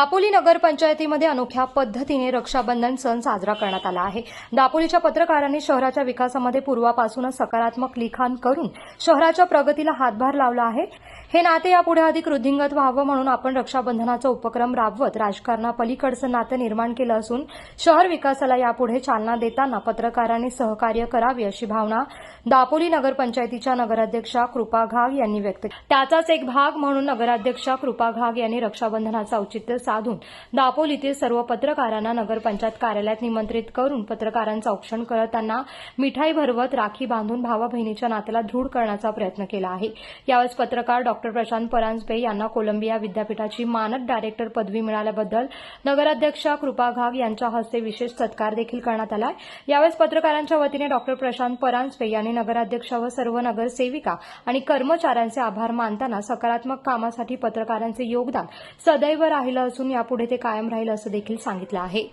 दापोली नगरपंचायतीमध्ये अनोख्या पद्धतीने रक्षाबंधन सण साजरा करण्यात आला आहे. दापोलीच्या पत्रकारांनी शहराच्या विकासामध्ये पूर्वापासूनच सकारात्मक लिखाण करून शहराच्या प्रगतीला हातभार लावला आहे. हे नाते यापुढे अधिक वृद्धिंगत व्हावं म्हणून आपण रक्षाबंधनाचा उपक्रम राबवत राजकारणापलीकडचं नातं निर्माण केलं असून शहर विकासाला यापुढे चालना देताना पत्रकारांनी सहकार्य करावे अशी भावना दापोली नगरपंचायतीच्या नगराध्यक्षा कृपा घाग यांनी व्यक्त केली. त्याचाच एक भाग म्हणून नगराध्यक्षा कृपा घाग यांनी रक्षाबंधनाचं औचित्य साधून दापोलीतील सर्व पत्रकारांना नगरपंचायत कार्यालयात निमंत्रित करून पत्रकारांचं औक्षण करत त्यांना मिठाई भरवत राखी बांधून भावा बहिणीच्या नात्याला दृढ करण्याचा प्रयत्न केला आहे. यावेळेस पत्रकार डॉ. डॉक्टर प्रशांत परांजपे यांना कोलंबिया विद्यापीठाची मानद डायरेक्टर पदवी मिळाल्याबद्दल नगराध्यक्षा कृपा घाग यांच्या हस्ते विशेष सत्कार देखील करण्यात आला यावेळेस पत्रकारांच्या वतीने डॉक्टर प्रशांत परांजपे यांनी नगराध्यक्ष व सर्व नगरसेविका आणि कर्मचाऱ्यांचे आभार मानताना सकारात्मक कामासाठी पत्रकारांचे योगदान सदैव राहिलं असून यापुढे ते कायम राहील असं देखील सांगितलं आहे.